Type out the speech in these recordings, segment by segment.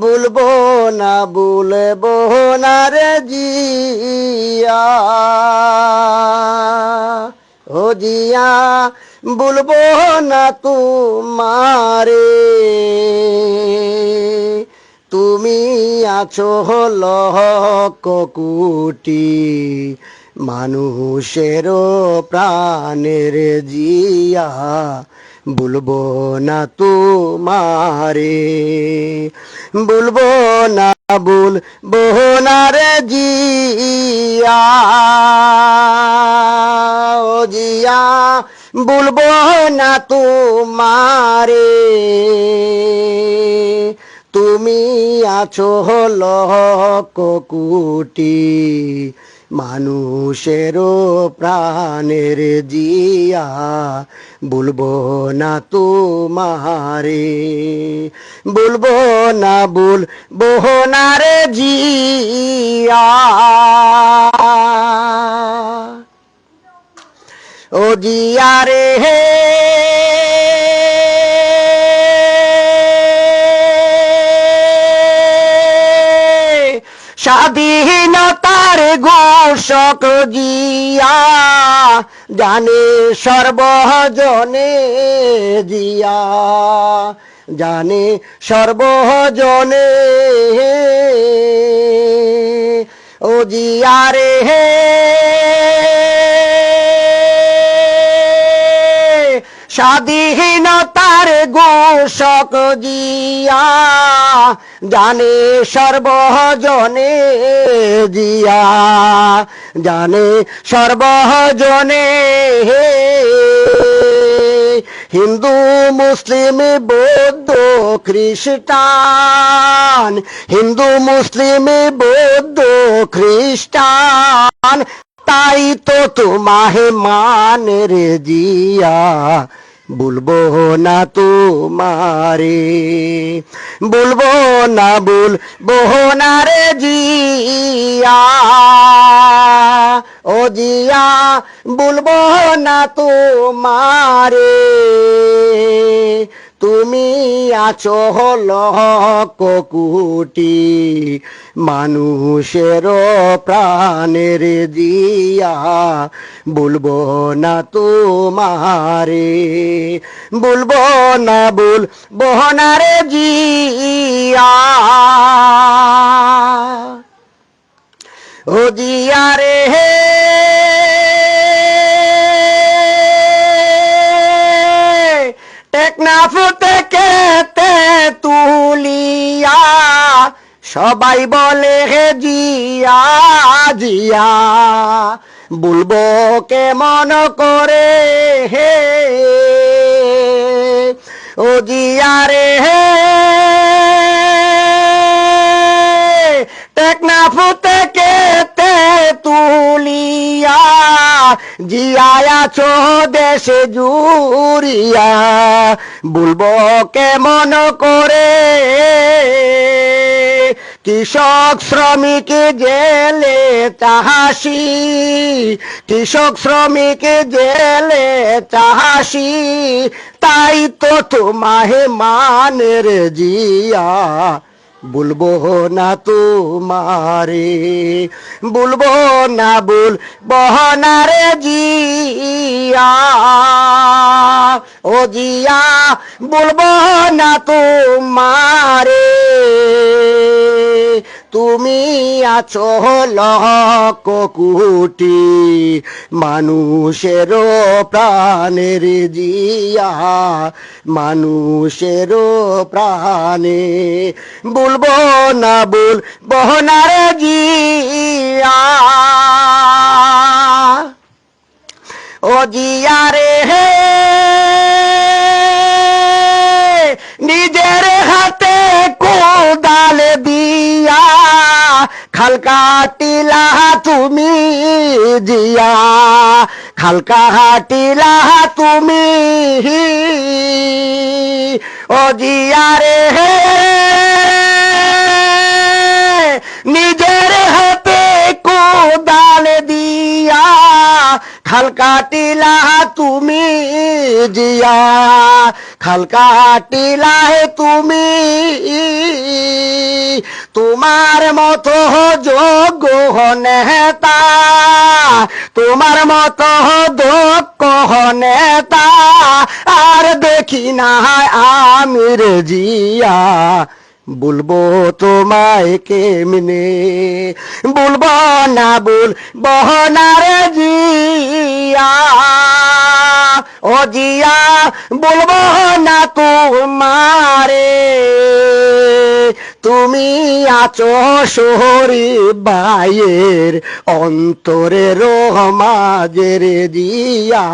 বলব না রে জিয়া। ও জিয়া, বলব না তোমারে। তুমি আছো হল কোটি মানুষের প্রাণের জিয়া। বলব না তোমারে, বলব না বলব না রে জিয়া। ও জিয়া, বলব না তোমারে, তুমি আছো হল কোটি। মানুষের প্রাণের জিয়া বলব না তোমারে বলব না বলব না জিয়া। ও জিয়া রে হে। স্বাধীনতার ঘোষক জিয়া জানে সর্বজনে জিয়া জানে সর্বজনে ও জিয়া রে হে। স্বাধীনতার ঘোষক জিয়া, জানে সর্বজনে জিয়া, জানে সর্বজনে হে। হিন্দু, মুসলিম, বৌদ্ধ, খ্রিস্টান, হিন্দু, মুসলিম, বৌদ্ধ, খ্রিস্টান, তাই তো তোমাহে মানের জিয়া। বলব না তোমারে বলব না বলব না রে জিয়া। ও জিয়া বলব না তোমারে। তুমি আছো হল কোটি মানুষের প্রাণের দিয়া বলব না তোমারে। বলব না বলব না রে জিয়া। ও জিয়া রে হে টেকনাফ থেকে তুলিয়া সবাই বলে হে জিয়া জিয়া। বলব কেমন করে হে, ও জিয়া রে হে। জিয়ায়া ছো দেশে জুরিয়া বলব কেমন করে? কৃষক শ্রমিক জেলে চাহাসি কৃষক শ্রমিক জেলে চাহাসি তাই তো তোমাহে মানের জিয়া। বলব না তোমারে বলব না বল বহনারে জিয়া। ও জিয়া বলব না তোমারে তুমি আছো লক কোটি মানুষের প্রাণের জিয়া মানুষের প্রাণে বলব না বলব না রে জিয়া। ও জিয়া রে হে খাল কাটিলা তুমি জিয়া, খাল কাটিলা তুমি ও জিয়া রে হে, নিজের হাতে কোদাল দিয়া, খাল কাটিলা তুমি জিয়া, খাল কাটিলা তুমি তোমার মতো যোগ্য নেতা, তোমার মতো দক্ষ নেতা আর দেখি না আমির জিয়া। বলব তোমায় কেমনে বলব না বল বহনার জিয়া। ও জিয়া, বলব না তোমারে। তুমি আছো শহরি বাইয়ের অন্তরে রহমাজের দিয়া।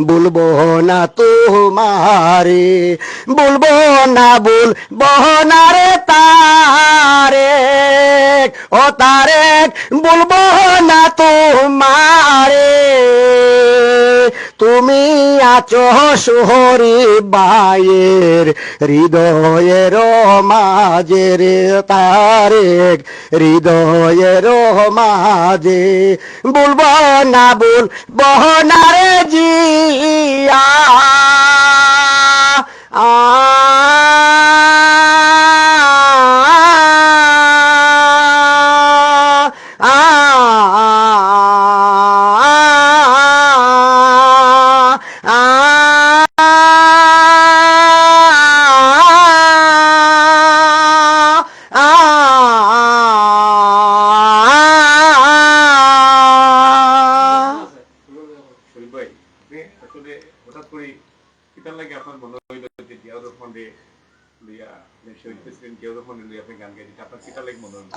বলব না তোমারে, বলব না বল বহনারে তারে। ও তারে, বলব না তোমারে। তুমি আছো শহরি বায়ের হৃদয়ের মাঝে রে তারেক হৃদয়ের মাঝে বলব না বল বহনারে জিয়া। শরীফ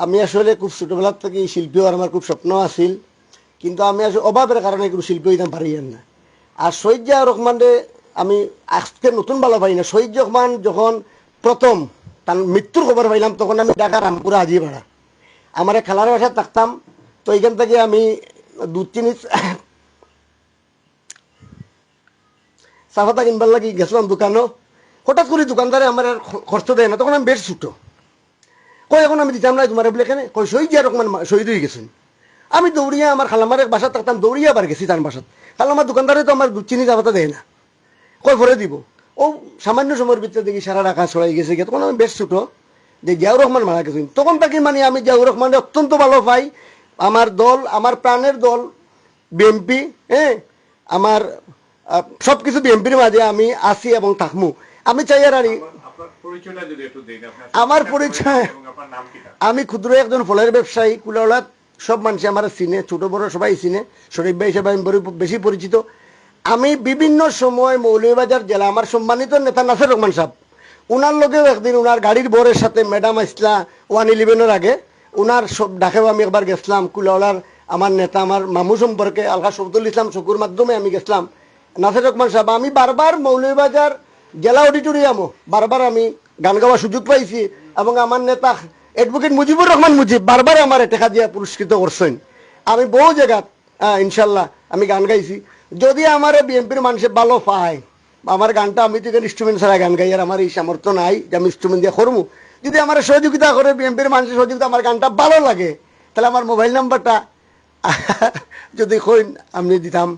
আমি আসলে খুব ছোটবেলার থেকে শিল্পী হওয়ার আমার খুব স্বপ্ন আছিল, কিন্তু আমি আসলে অভাবের কারণে কোনো শিল্পী হইতাম পারি না। আর জিয়া রহমানরে আমি আজকে নতুন ভালো পাই না। শহীদ রহমান যখন প্রথম তার মৃত্যুর খবর পাইলাম, তখন আমি ঢাকা রামপুরা আজি ভাড়া আমার খেলার বাসায় থাকতাম, তো এইখান থেকে আমি দু তিন চাফাতা কিনবার লাগি গেছিলাম দোকানও। হঠাৎ করে দোকানদারে আমার আর খরচ দেয় না, তখন আমি বেশ ছুটো। কই এখন আমি দিতাম না তোমার বলে কেন কই শহীদ জিয়া রহমান মা- শহীদ হয়ে গেছেন। আমি দৌড়িয়া আমার খালামারের বাসাত থাকতাম, দৌড়িয়া আবার গেছি তার বাসাত। খালামার দোকানদারে তো আমার চিনি যাবাতা দেয় না। কই ভরে দিব। ও সামান্য সময়ের ভিতরে দেখি সারা রাখা ছড়াই গেছে তখন আমি বেশ ছোটো। যে জিয়াউর রহমান মারা গেছেন। তখন তাকে মানে আমি জিয়াউর রহমানের অত্যন্ত ভালো পাই। আমার দল, আমার প্রাণের দল, বিএমপি হ্যাঁ? আমার সব কিছু বিএমপির মাঝে আমি আছি এবং থাকমু। আমি চাই আর আপনার আমার পরিচয়- কিটা আমি ক্ষুদ্র একজন ফলের ব্যবসায়ী কুলাওলাত। সব মানুষ আমার চিনে ছোট বড় সবাই চিনে। শরীফ ভাই হিসেবে আমি বেশি পরিচিত। আমি বিভিন্ন সময় মৌলভীবাজার জেলা আমার সম্মানিত নেতা নাসির রহমান সাহেব। উনার লগেও একদিন উনার গাড়ির বরের সাথে ম্যাডাম আসলা ওয়ান ইলেভেনের আগে। উনার সব ডাকেও আমি একবার গেছিলাম। কুলাওলার আমার নেতা আমার মামু সম্পর্কে আলহা শব্দুল ইসলাম শকুর মাধ্যমে আমি গেছিলাম। নাসির রহমান সাহেব আমি বারবার মৌলভীবাজার জেলা অডিটোরিয়ামও বারবার আমি গান গাওয়ার সুযোগ পাইছি এবং আমার নেতা অ্যাডভোকেট মুজিবুর রহমান মুজিব বারবার আমার টেকা দিয়া পুরস্কৃত করছেন। আমি বহু জায়গাত আহ, ইনশাল্লাহ আমি গান গাইছি। যদি আমার বিএনপির মানুষে ভালো পায় আমার গানটা আমি তো ইনস্ট্রুমেন্ট ছাড়া গান গাই আর আমার এই সামর্থ্য নাই যে আমি ইনস্ট্রুমেন্ট দিয়ে করব। যদি আমার সহযোগিতা করে বিএনপির মানুষের সহযোগিতা আমার গানটা ভালো লাগে তাহলে আমার মোবাইল নাম্বারটা যদি কইন আমি দিতাম।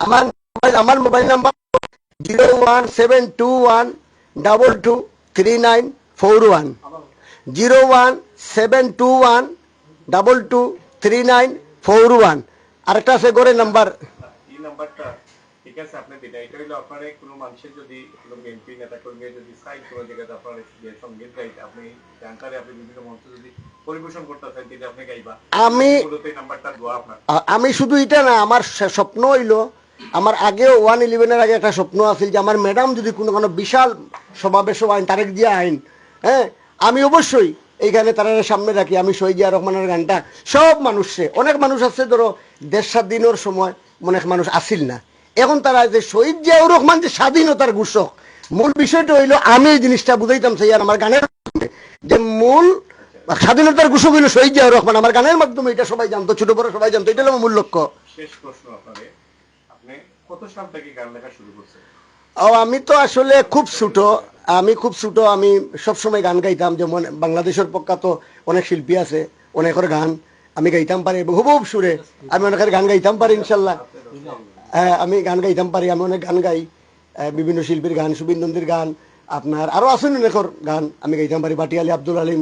আমার আমার mobile number zero one seven two one double two three nine four one zero one seven two one double two three nine four one আরেকটা আছে নাম্বার এই নাম্বারটা ঠিক আছে আপনি দিটা এটা হইল আপনার কোনো মানুষের যদি কোনো বিএনপি নেতা কর্মী যদি সাইড কোনো জায়গাতে আপনার যে সংগীত গাইতে আপনি গানটারে আপনি বিভিন্ন মঞ্চ যদি পরিবেশন করতে চান আপনি গাইবা। আমি- আমি শুধু এটা না আমার স্বপ্ন হইল আমার আগেও ওয়ান ইলেভেনের আগে একটা স্বপ্ন আছিল যে আমার ম্যাডাম যদি কোনো কোনো বিশাল সমাবেশ আইন, তারেক দিয়া আইন হ্যাঁ? আমি অবশ্যই এইখানে তারা সামনে রাখি। আমি শহীদিয়া রহমানের গানটা, সব মানুষে, অনেক মানুষ আছে ধরো দেশ স্বাধীনের সময় অনেক মানুষ আসিল না। এখন তারা যে শহীদ জিয়াউর রহমান যে স্বাধীনতার ঘোষক, মূল বিষয়টা হইল আমি এই জিনিসটা বুঝাইতাম সেই আর আমার গানের মাধ্যমে। যে মূল স্বাধীনতার ঘোষক হইল শহীদ জিয়াউর রহমান। আমার গানের মাধ্যমে এটা সবাই জানতো, ছোট বড় সবাই জানতো এটা হলো মূল লক্ষ্য। শেষ প্রশ্ন আপনারে আপনি গান ও, আমি তো আসলে খুব ছোট। আমি খুব ছোট, আমি সবসময় গান গাইতাম। যেমন বাংলাদেশের পক্ষা তো অনেক শিল্পী আছে, অনেকের গান আমি গাইতাম পারি বহু বহু সুরে আমি অনেকের গান গাইতাম পারি, ইনশাল্লাহ। হ্যাঁ আমি গান গাইতাম পারি, আমি অনেক গান গাই। বিভিন্ন শিল্পীর গান সুবিন নন্দীর গান, আপনার আরও আসুন অনেকের গান আমি গাইতাম পারি বাটি আলী আব্দুল আলিম,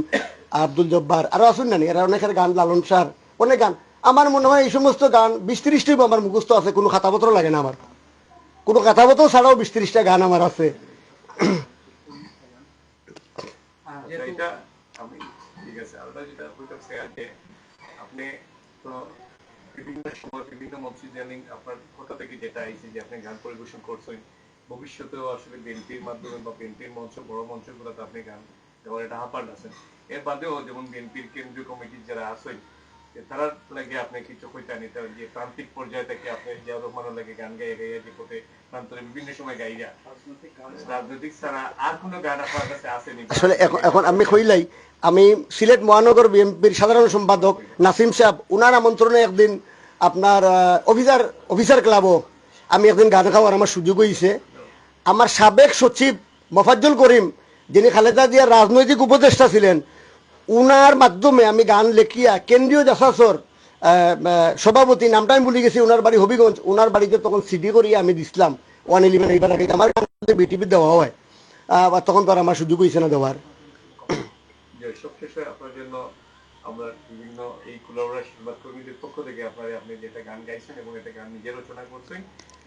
আব্দুল জব্বার, আরও আসুন না এরা অনেকের গান, লালন সার, অনেক গান। আমার মনে হয় এই সমস্ত গান বিশ ত্রিশটি আমার মুখস্থ আছে কোনো খাতাপত্র লাগে না আমার। কোনো কথাপত্র ছাড়াও বিশ ত্রিশটা গান আমার আছে। আচ্ছা, আছে বিভিন্ন সময় বিভিন্ন আপনার থেকে যেটা গান পরিবেশন করছেন ভবিষ্যতেও আসলে বিএনপির মাধ্যমে বা বিএনপির মঞ্চ বড় মঞ্চগুলোতে আপনি গান এটা হাপার আছেন। এর বাদেও যেমন বিএনপির কেন্দ্রীয় কমিটির যারা আছেন যে তারা লাগে আপনি যে প্রান্তিক পর্যায় থেকে আপনি লাগে গান গাইয়া গাইয়া যে কোটে প্রান্তরে বিভিন্ন সময় গাইয়া। রাজনৈতিক ছাড়া আর কোনো গান আপনার কাছে আসেনি? আসলে এখন এখন আমি আমি সিলেট মহানগর বিএনপির সাধারণ সম্পাদক নাসিম সাহেব, উনার আমন্ত্রণে একদিন আপনার অফিসার অফিসার ক্লাবও আমি একদিন গান গাওয়ার আমার সুযোগ হয়েছে আমার সাবেক সচিব মফাজ্জল করিম, যিনি খালেদা জিয়ার রাজনৈতিক উপদেষ্টা ছিলেন উনার মাধ্যমে আমি গান লেখিয়া কেন্দ্রীয় জাসাসর সভাপতি, নামটা আমি ভুলে গেছি ওনার বাড়ি হবিগঞ্জ ওনার বাড়িতে তখন সিডি করিয়ে আমি দিছিলাম, ওয়ান ইলেভেন এইবার আগে। আমার গান বিটিভি দেওয়া হয় বা তখন তো আর আমার সুযোগ হয়েছে না দেওয়ার।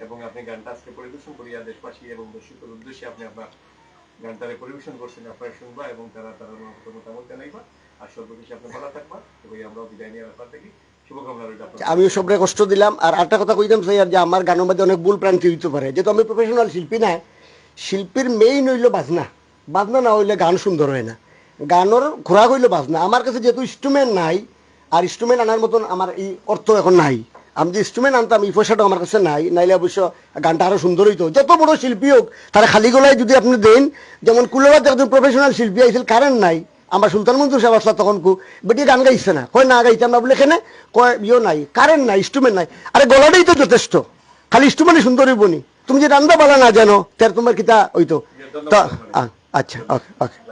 এবং আপনি গানটা আজকে পরিবেশন করিয়া দেশবাসী এবং দর্শকের উদ্দেশ্যে আপনি আপনার গানটারে পরিবেশন করছেন, আপনারা শুনবা এবং তারা তারা মত মতামত জানাইবা আর সর্বশেষে আপনি ভালো থাকবা এবং আমরা বিদায় নিয়ে আপনার থেকে আমিও সবরে কষ্ট দিলাম। আর একটা কথা কইতাম স্যার যে আমার গানের মধ্যে অনেক ভুল প্রান্তি হইতে পারে। যেহেতু আমি প্রফেশনাল শিল্পী না, শিল্পীর মেইন হইল বাজনা। বাজনা না হইলে গান সুন্দর হয় না। গানের খোরাক হইল বাজনা। আমার কাছে যেহেতু ইনস্ট্রুমেন্ট নাই, আর ইনস্ট্রুমেন্ট আনার মতন আমার এই অর্থ এখন নাই। আমি যে ইনস্ট্রুমেন্ট আনতাম এই পয়সাটা আমার কাছে নাই। নাইলে অবশ্য গানটা আরও সুন্দর হইতো। যত বড় শিল্পী হোক তারা খালি গলায় যদি আপনি দেন যেমন কুলোবাদ একজন প্রফেশনাল শিল্পী আইছিল কারেন্ট নাই। আমার সুলতান মন্তুর সাহেব আসলা তখন কু বেটি গান গাইছে না। কয় না গাইতাম না বলে এখানে কয় ইয়ে নাই কারেন্ট নাই ইনস্ট্রুমেন্ট নাই। আরে গলাটাই তো যথেষ্ট। খালি ইনস্ট্রুমেন্টই সুন্দর হইবনি তুমি যে রান্না বালা না জানো তার তোমার কিতা হইতো? তো আ- আচ্ছা ওকে ওকে।